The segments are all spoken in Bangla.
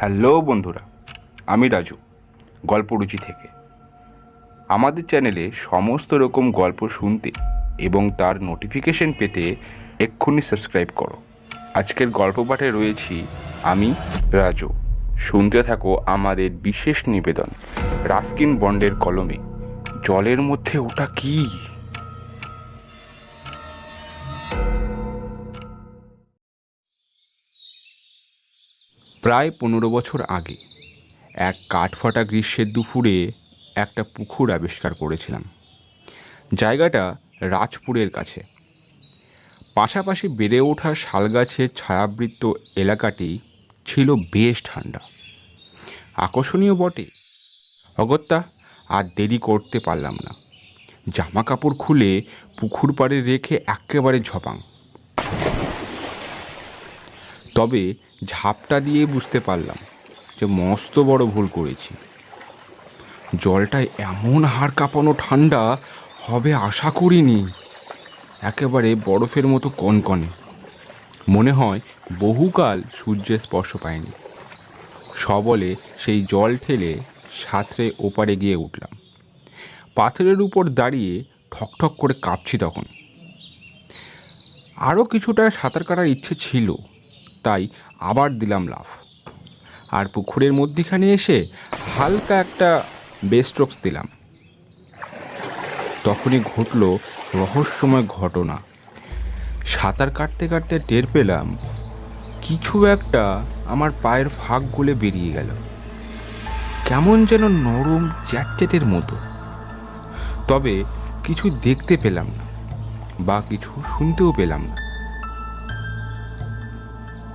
হ্যালো বন্ধুরা, আমি রাজু গল্পরুচি থেকে। আমাদের চ্যানেলে সমস্ত রকম গল্প শুনতে এবং তার নোটিফিকেশন পেতে এক্ষুনি সাবস্ক্রাইব করো। আজকের গল্প পাঠে রয়েছি আমি, রাজু। শুনতে থাকো আমাদের বিশেষ নিবেদন রাস্কিন বন্ডের কলমে, জলের মধ্যে ওটা কী? প্রায় পনেরো বছর আগে এক কাঠফাটা গ্রীষ্মের দুপুরে একটা পুকুর আবিষ্কার করেছিলাম। জায়গাটা রাজপুরের কাছে। পাশাপাশি বেড়ে ওঠা শালগাছের ছায়াবৃত্ত এলাকাটি ছিল বেশ ঠান্ডা। আকর্ষণীয় বটে। অগত্যা আর দেরি করতে পারলাম না। জামা কাপড় খুলে পুকুর পাড়ে রেখে একেবারে ঝপাং। তবে ঝাপটা দিয়ে বুঝতে পারলাম যে মস্ত বড় ভুল করেছি। জলটায় এমন হাড় কাঁপানো ঠান্ডা হবে আশা করিনি। একেবারে বরফের মতো কনকনে। মনে হয় বহুকাল সূর্যের স্পর্শ পায়নি সবলে সেই জল ঠেলে সাঁতরে ওপারে গিয়ে উঠলাম। পাথরের উপর দাঁড়িয়ে ঠকঠক করে কাঁপছি তখন। আরও কিছুটা সাঁতার কাটার ইচ্ছে ছিল। তাই আবার দিলাম লাফ। আর পুকুরের মধ্যিখানে এসে হালকা একটা বেস্ট্রোকস দিলাম। তখনই ঘটল রহস্যময় ঘটনা। সাঁতার কাটতে কাটতে টের পেলাম, কিছু একটা আমার পায়ের ফাঁক গলে বেরিয়ে গেল। কেমন যেন নরম চ্যাটচ্যাটের মতো। তবে কিছু দেখতে পেলাম না, বা কিছু শুনতেও পেলাম না।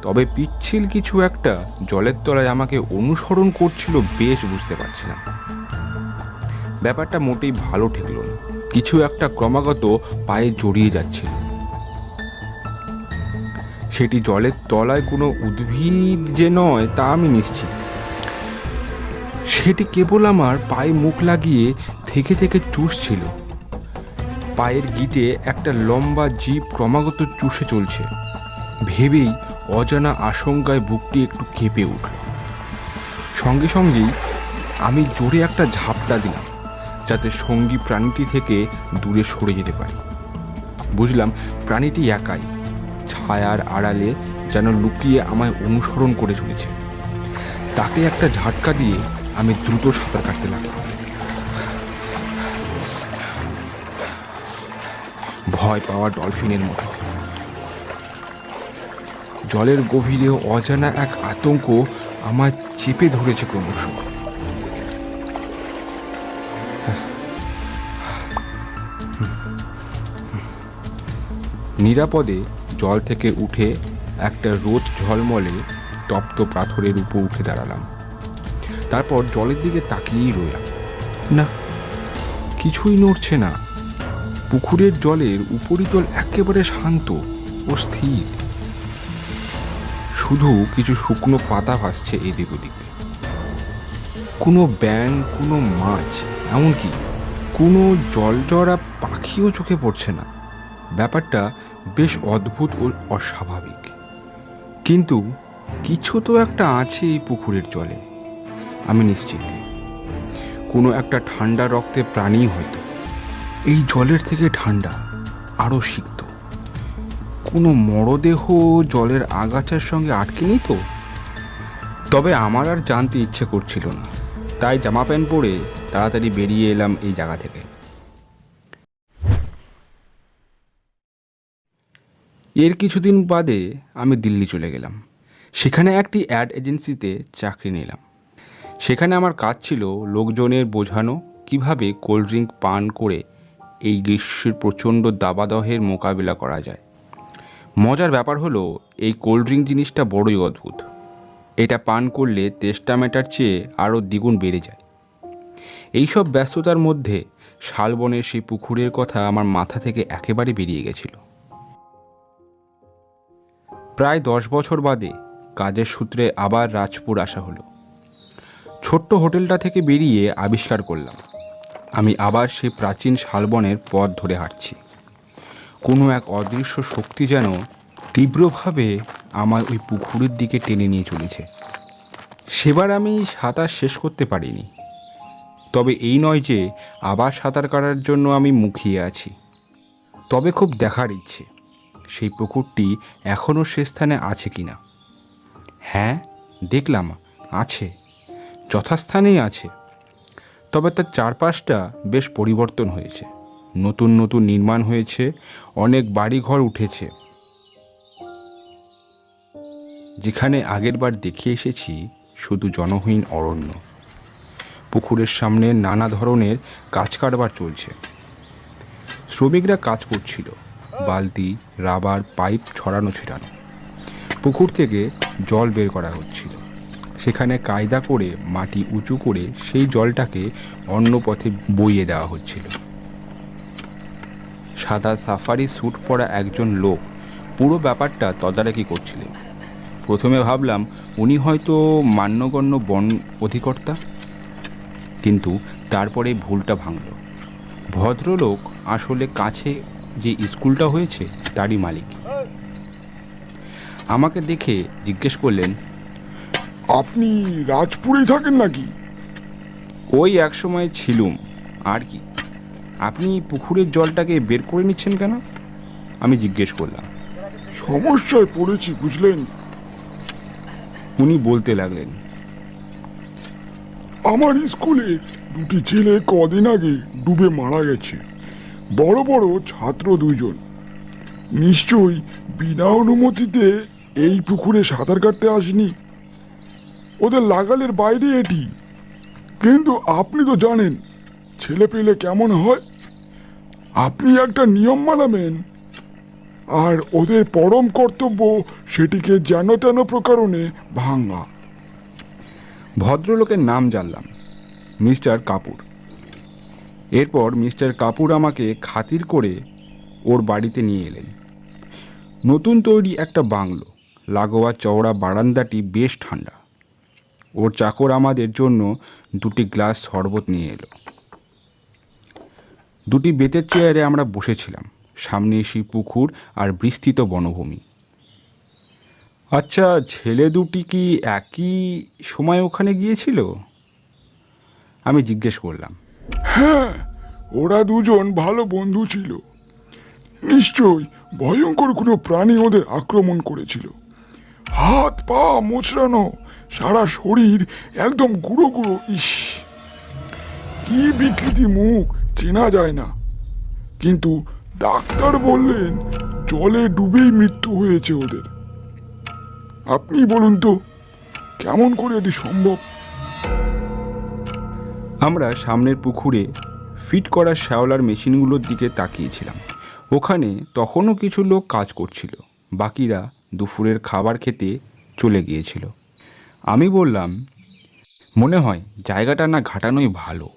তবে পিচ্ছিল কিছু একটা জলের তলায় আমাকে অনুসরণ করছিল বেশ বুঝতে পারছিলাম ব্যাপারটা মোটেই ভালো ঠেকল না। কিছু একটা ক্রমাগত পায়ে জড়িয়ে যাচ্ছিল। সেটি জলের তলায় কোনো উদ্ভিদ যে নয় তা আমি নিশ্চিত সেটি কেবল আমার পায়ে মুখ লাগিয়ে থেকে থেকে চুষছিল। পায়ের গিটে একটা লম্বা জীব ক্রমাগত চুষে চলছে। ভেবেই অজানা আশঙ্কায় বুকটি একটু কেঁপে উঠল। সঙ্গে সঙ্গেই আমি জোরে একটা ঝাপটা দিলাম, যাতে সঙ্গী প্রাণীটি থেকে দূরে সরে যেতে পারি। বুঝলাম প্রাণীটি একাই ছায়ার আড়ালে যেন লুকিয়ে আমায় অনুসরণ করে চলেছে। তাকে একটা ঝাটকা দিয়ে আমি দ্রুত সাঁতার কাটতে লাগলাম। ভয় পাওয়া ডলফিনের মতো। জলের গভীরে অজানা এক আতঙ্ক আমার চেপে ধরেছে ক্রমশ। নিরাপদে জল থেকে উঠে একটা রোদ ঝলমলে তপ্ত পাথরের উপর উঠে দাঁড়ালাম। তারপর জলের দিকে তাকিয়েই রইলাম। না, কিছুই নড়ছে না। পুকুরের জলের উপরিতল একেবারে শান্ত ও স্থির। শুধু কিছু শুকনো পাতা ভাসছে এদিক ওদিক। কোনো ব্যাং কোনো মাছ, এমনকি কোনো জলজরা পাখিও চোখে পড়ছে না। ব্যাপারটা বেশ অদ্ভুত ও অস্বাভাবিক। কিন্তু কিছু তো একটা আছে এই পুকুরের জলে, আমি নিশ্চিত। কোনো একটা ঠান্ডা রক্তে প্রাণী হয়তো। এই জলের থেকে ঠান্ডা আরও সিক্ত কোনো মরদেহ জলের আগাছার সঙ্গে আটকে নেই তো? তবে আমার আর জানতে ইচ্ছে করছিল না। তাই জামা প্যান্ট পরে তাড়াতাড়ি বেরিয়ে এলাম এই জায়গা থেকে। এর কিছুদিন বাদে আমি দিল্লি চলে গেলাম। সেখানে একটি অ্যাড এজেন্সিতে চাকরি নিলাম। সেখানে আমার কাজ ছিল লোকজনের বোঝানো, কীভাবে কোল্ড ড্রিঙ্ক পান করে এই গ্রীষ্মের প্রচণ্ড দাবাদহের মোকাবিলা করা যায়। মজার ব্যাপার হলো, এই কোল্ড ড্রিঙ্ক জিনিসটা বড়ই অদ্ভুত। এটা পান করলে তেষ্টা মেটার চেয়ে আরও দ্বিগুণ বেড়ে যায়। এইসব ব্যস্ততার মধ্যে শালবনের সেই পুকুরের কথা আমার মাথা থেকে একেবারে বেরিয়ে গেছিল। প্রায় দশ বছর বাদে কাজের সূত্রে আবার রাজপুর আসা হলো। ছোট্ট হোটেলটা থেকে বেরিয়ে আবিষ্কার করলাম। আমি আবার সেই প্রাচীন শালবনের পথ ধরে হাঁটছি। কোনো এক অদৃশ্য শক্তি যেন তীব্রভাবে আমার ওই পুকুরের দিকে টেনে নিয়ে চলেছে। সেবার আমি সাঁতার শেষ করতে পারিনি। তবে এই নয় যে আবার সাঁতার কাটার জন্য আমি মুখিয়ে আছি। তবে খুব দেখার ইচ্ছে, সেই পুকুরটি এখনও সে স্থানে আছে কি না হ্যাঁ দেখলাম, আছে, যথাস্থানেই আছে। তবে তার চারপাশটা বেশ পরিবর্তন হয়েছে। নতুন নতুন নির্মাণ হয়েছে, অনেক বাড়িঘর উঠেছে। যেখানে আগেরবার দেখে এসেছি শুধু জনহীন অরণ্য। পুকুরের সামনে নানা ধরনের কাজ কারবার চলছে। শ্রমিকরা কাজ করছিল, বালতি, রাবার, পাইপ ছড়ানো ছিটানো পুকুর থেকে জল বের করা হচ্ছিল। সেখানে কায়দা করে মাটি উঁচু করে সেই জলটাকে অন্য পথে বইয়ে দেওয়া হচ্ছিল। সাদা সাফারি স্যুট পরা একজন লোক। পুরো ব্যাপারটা তদারকি করছিলেন। প্রথমে ভাবলাম উনি হয়তো মান্যগণ্য বন অধিকর্তা? কিন্তু তারপরে ভুলটা ভাঙল। ভদ্রলোক আসলে কাছে যে স্কুলটা হয়েছে তারই মালিক। আমাকে দেখে জিজ্ঞেস করলেন আপনি রাজপুরেই থাকেন নাকি? ওই এক সময় ছিলুম আর কি। আপনি পুকুরের জলটাকে বের করে নিচ্ছেন কেন? আমি জিজ্ঞেস করলাম। সমস্যায় পড়েছি বুঝলেন? উনি বলতে লাগলেন আমার স্কুলে দুটি ছেলে কদিন আগে ডুবে মারা গেছে। বড় বড় ছাত্র দুইজন। নিশ্চয়ই বিনা অনুমতিতে এই পুকুরে সাঁতার কাটতে আসেনি। ওদের লাগালের বাইরে এটি। কিন্তু আপনি তো জানেন ছেলে পেলে কেমন হয়? আপনি একটা নিয়ম মানাবেন। আর ওদের পরম কর্তব্য সেটিকে যেন তেন প্রকারণে ভাঙা। ভদ্রলোকের নাম জানলাম, মিস্টার কাপুর। এরপর মিস্টার কাপুর আমাকে খাতির করে ওর বাড়িতে নিয়ে এলেন। নতুন তৈরি একটা বাংলো, লাগোয়া চওড়া বারান্দাটি বেশ ঠান্ডা। ওর চাকর আমাদের জন্য দুটি গ্লাস শরবত নিয়ে এলো। দুটি বেতের চেয়ারে আমরা বসেছিলাম। সামনে সেই পুকুর আর বিস্তৃত বনভূমি। আচ্ছা ছেলে দুটি কি একই সময় ওখানে গিয়েছিল? আমি জিজ্ঞেস করলাম। হ্যাঁ ওরা দুজন ভালো বন্ধু ছিল। নিশ্চয়ই ভয়ঙ্কর কোনো প্রাণী ওদের আক্রমণ করেছিল। হাত, পা মোচড়ানো সারা শরীর একদম গুঁড়ো গুঁড়ো, ইস! কি বিকৃতি মুখ! চেনা যায় না। কিন্তু ডাক্তার বললেন, জলে ডুবেই মৃত্যু হয়েছে ওদের। আপনি বলুন তো, কেমন করে এটি সম্ভব? আমরা সামনের পুকুরে ফিট করা শ্যাওলার মেশিনগুলোর দিকে তাকিয়েছিলাম। ওখানে তখনও কিছু লোক কাজ করছিল। বাকিরা দুপুরের খাবার খেতে চলে গিয়েছিল। আমি বললাম, মনে হয় জায়গাটা না ঘাটানোই ভালো।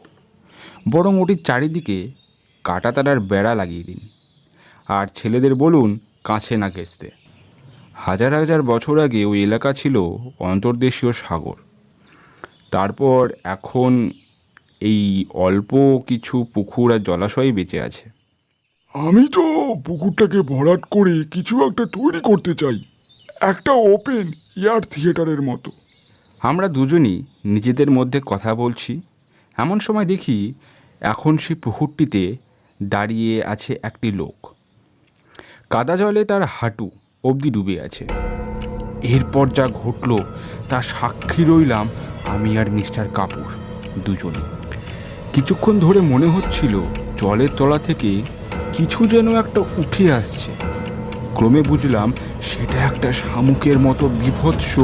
বরং ওটির চারিদিকে কাটাতারার বেড়া লাগিয়ে দিন। আর ছেলেদের বলুন কাছে না ঘেঁচতে হাজার হাজার বছর আগে ওই এলাকা ছিল অন্তর্দেশীয় সাগর। তারপর এখন এই অল্প কিছু পুকুর আর জলাশয় বেঁচে আছে। আমি তো পুকুরটাকে ভরাট করে কিছু একটা তৈরি করতে চাই। একটা ওপেন এয়ার থিয়েটারের মতো। আমরা দুজনই নিজেদের মধ্যে কথা বলছি। এমন সময় দেখি এখন সেই পুকুরটিতে দাঁড়িয়ে আছে একটি লোক। কাদা জলে তার হাঁটু অবধি ডুবে আছে। এরপর যা ঘটল, তা সাক্ষী রইলাম আমি আর মিস্টার কাপুর দুজনে। কিছুক্ষণ ধরে মনে হচ্ছিল জলের তলা থেকে কিছু যেন একটা উঠে আসছে। ক্রমে বুঝলাম সেটা একটা শামুকের মতো বিভৎস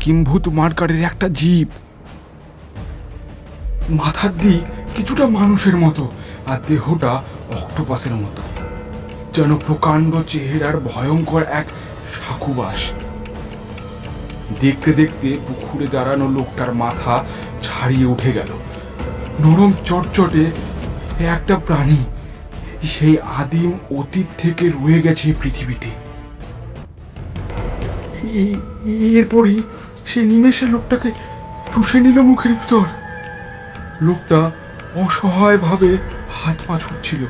কিম্ভূত মার্কারের একটা জীব। মাথার দিক কিছুটা মানুষের মতো, আর দেহটা অক্টোপাসের মতো। যেন প্রকাণ্ড চেহারার ভয়ঙ্কর এক সাকুবাস। দেখতে দেখতে পুকুরে দাঁড়ানো লোকটার মাথা ছাড়িয়ে উঠে গেল। নরম চটচটে একটা প্রাণী, সেই আদিম অতীত থেকে রয়ে গেছে পৃথিবীতে। এরপরই সে নিমেষে লোকটাকে চুষে নিল মুখের ভিতর। লোকটা অসহায়ভাবে হাত পা ছুটছিল।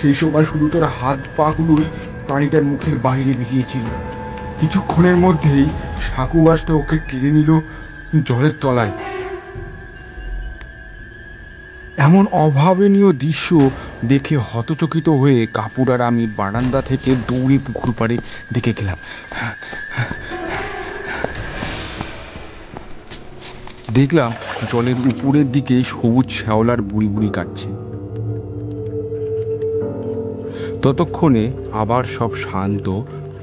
সেই সময় শুধু তার হাত পাগুলোই প্রাণীটার মুখের বাইরে বেরিয়েছিল কিছুক্ষণের মধ্যেই সাকুবাসটা ওকে কেড়ে নিল জলের তলায়। এমন অভাবনীয় দৃশ্য দেখে হতচকিত হয়ে কাপুর আর আমি বারান্দা থেকে দৌড়ে পুকুর পাড়ে দেখে গেলাম। দেখলাম জলের উপরের দিকে সবুজ শ্যাওলার বুড়ি বুড়ি কাটছে। ততক্ষণে আবার সব শান্ত,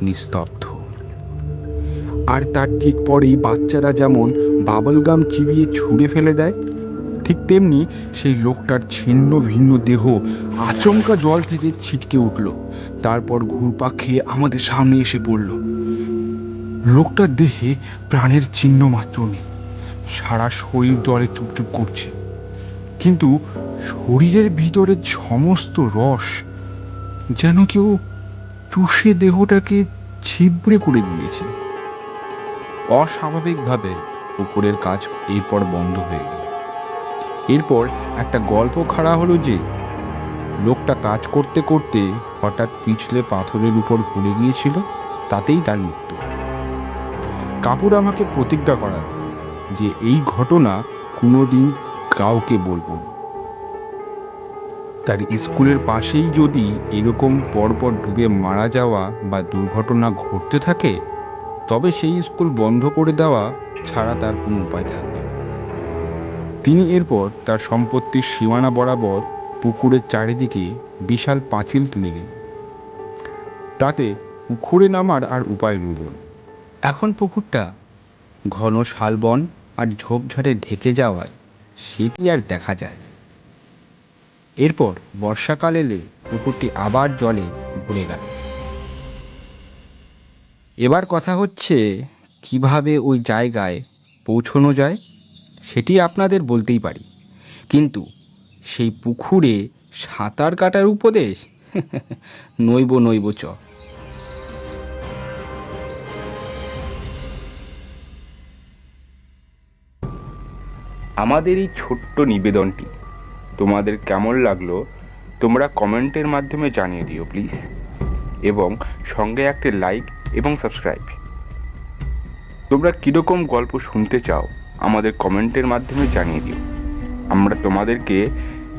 নিস্তব্ধ। আর তার ঠিক পরেই বাচ্চারা যেমন বাবল গাম চিবিয়ে ছুঁড়ে ফেলে দেয়, ঠিক তেমনি সেই লোকটার ছিন্ন ভিন্ন দেহ আচমকা জল থেকে ছিটকে উঠল। তারপর ঘুরপা খেয়ে আমাদের সামনে এসে পড়ল। লোকটার দেহে প্রাণের চিহ্ন মাত্র নেই। সারা শরীর জলে চুপচুপ করছে। কিন্তু শরীরের ভিতরের সমস্ত রস যেন কেউ চুষে দেহটাকে ছিবড়ে করে দিয়েছে। অস্বাভাবিকভাবে পুকুরের কাজ এরপর বন্ধ হয়ে গেল। এরপর একটা গল্প খাড়া হলো যে, লোকটা কাজ করতে করতে হঠাৎ পিছলে পাথরের উপর পড়ে গিয়েছিল, তাতেই তার মৃত্যু। কাপুর আমাকে প্রতিজ্ঞা করাল। যে এই ঘটনা কোনোদিন কাউকে বলব। তার স্কুলের পাশেই যদি এরকম পরপর ডুবে মারা যাওয়া বা দুর্ঘটনা ঘটতে থাকে, তবে সেই স্কুল বন্ধ করে দেওয়া ছাড়া তার কোনো উপায় থাকবে তিনি এরপর তার সম্পত্তির সীমানা বরাবর পুকুরের চারিদিকে বিশাল পাঁচিল তুলে গেলেন তাতে পুকুরে নামার আর উপায় রইল। এখন পুকুরটা ঘন শালবন আর ঝোপঝাড়ে ঢেকে যাওয়ায় সেটি আর দেখা যায়। এরপর বর্ষাকাল এলে পুকুরটি আবার জলে ভরে গেল। এবার কথা হচ্ছে, কীভাবে ওই জায়গায় পৌঁছানো যায়, সেটি আপনাদের বলতেই পারি। কিন্তু সেই পুকুরে সাঁতার কাটার উপদেশ? নইব নইব, চ। আমাদের এই ছোট্ট নিবেদনটি। তোমাদের কেমন লাগল, তোমরা কমেন্টের মাধ্যমে জানিয়ে দিও, প্লিজ। এবং সঙ্গে একটি লাইক এবং সাবস্ক্রাইব। তোমরা কীরকম গল্প শুনতে চাও, আমাদের কমেন্টের মাধ্যমে জানিয়ে দিও। আমরা তোমাদেরকে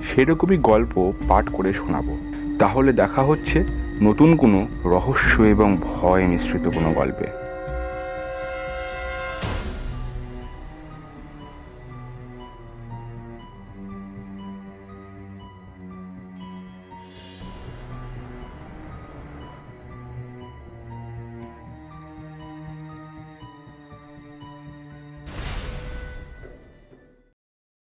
সেরকমই গল্প পাঠ করে শোনাবো। তাহলে দেখা হচ্ছে নতুন কোনো রহস্য এবং ভয় মিশ্রিত কোনো গল্পে।